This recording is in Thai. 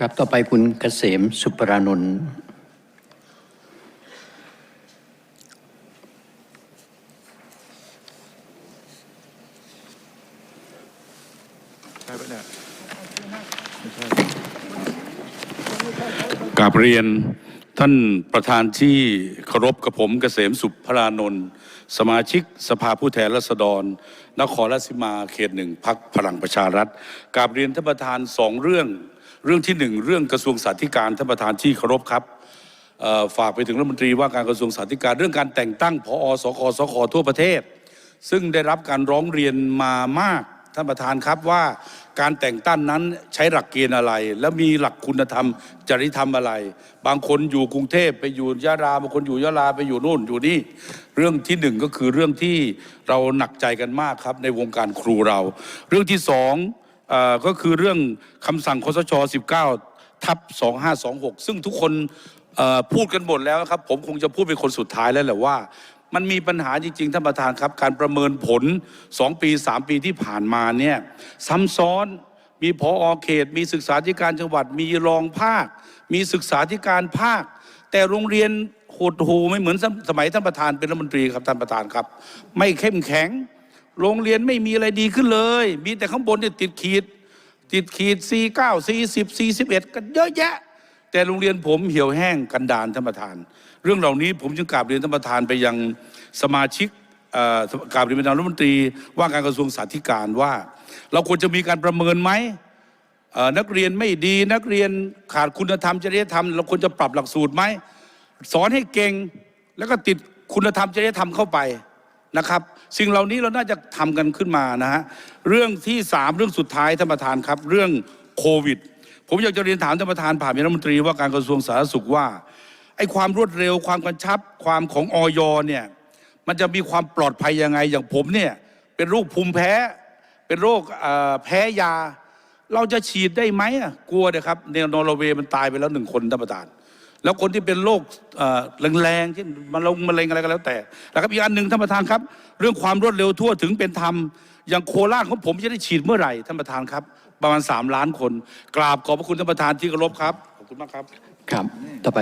ครับต่อไปคุณเกษมสุปรานนท์ใช่ปะเนี่ยกราบเรียน ท่านประธานที่เคารพกับผมเกษมสุพรานนท์สมาชิกสภาผู้แทนราษฎร นครราชสีมาเขตหนึ่งพักพลังประชารัฐกราบเรียนท่านประธานสองเรื่อง เรื่องที่หนึ่งเรื่องกระทรวงสาธการท่านประธานที่เคารพครับฝากไปถึงรัฐมนตรีว่าการกระทรวงสาธการเรื่องการแต่งตั้งผอสคสคทั่วประเทศ ซึ่งได้รับการร้องเรียนมามากท่านประธานครับว่า การแต่งตั้งนั้นใช้หลักเกณฑ์อะไร และมีหลักคุณธรรม จริยธรรมอะไร บางคนอยู่กรุงเทพไปอยู่ยะลาบางคนอยู่ยะลาไปอยู่นู่นอยู่นี่เรื่องที่หนึ่งก็คือเรื่องที่เราหนักใจกันมากครับในวงการครูเรา เรื่องที่สองอก็คือเรื่องคำสั่งคสช 19 ทับ 2526 ซึ่งทุกคนพูดกันหมดแล้วครับ ผมคงจะพูดเป็นคนสุดท้ายแล้วแหละว่า มันมีปัญหาจริงๆท่านประธานครับ การประเมินผล 2 ปี 3 ปีที่ผ่านมาเนี่ยซ้ำซ้อนมีพออเขต มีศึกษาธิการจังหวัด มีรองภาค มีศึกษาธิการภาค แต่โรงเรียนโหดหูไม่เหมือนสมัยท่านประธานเป็นรัฐมนตรีครับท่านประธานครับ ไม่เข้มแข็ง โรงเรียนไม่มีอะไรดีขึ้นเลย มีแต่ข้างบนเนี่ยติดขีด ติดขีด49 40 41กันเยอะแยะ แต่โรงเรียนผมเหี่ยวแห้งกันดานท่านประธาน เรื่องเหล่านี้ผมจึงกราบเรียนท่านประธานไปยังสมาชิกเอ่อกราบเรียนไประธานรัฐมนตรี ว่าการกระทรวงสาธการว่า เราควรจะมีการประเมินไหมนักเรียนไม่ดีนักเรียนขาดคุณธรรมจริยธรรม เราควรจะปรับหลักสูตรไหมสอนให้เก่งแล้วก็ติดคุณธรรมจริยธรรมเข้าไปนะครับ สิ่งเหล่านี้เราน่าจะทำกันขึ้นมานะฮะเรื่องที่สามเรื่องสุดท้ายท่านประธานครับ เรื่องโควิด ผมอยากจะเรียนถามท่านประธานผ่านไปรัฐมนตรีว่าการกระทรวงสาธารณสุขว่าไอ้ความรวดเร็วความกระชับความของออยเนี่ยมันจะมีความปลอดภัยยังไงอย่างผมเนี่ยเป็นโรคภูมิแพ้ เป็นโรคแพ้ยา เราจะฉีดได้ไหมอะกลัวนะครับในนอร์เวย์มันตายไปแล้วหนึ่งคนท่านประธาน แล้วคนที่เป็นโรคแรงๆเช่นมะเร็งมะเร็งอะไรก็แล้วแต่นะครับอีกอันหนึ่งท่านประธานครับ เรื่องความรวดเร็วทั่วถึงเป็นธรรมอย่างโคราชของผมจะได้ฉีดเมื่อไหร่ท่านประธานครับ ประมาณ 3 ล้านคน กราบขอบพระคุณท่านประธานที่เคารพครับ ขอบคุณมากครับ ครับ ต่อไป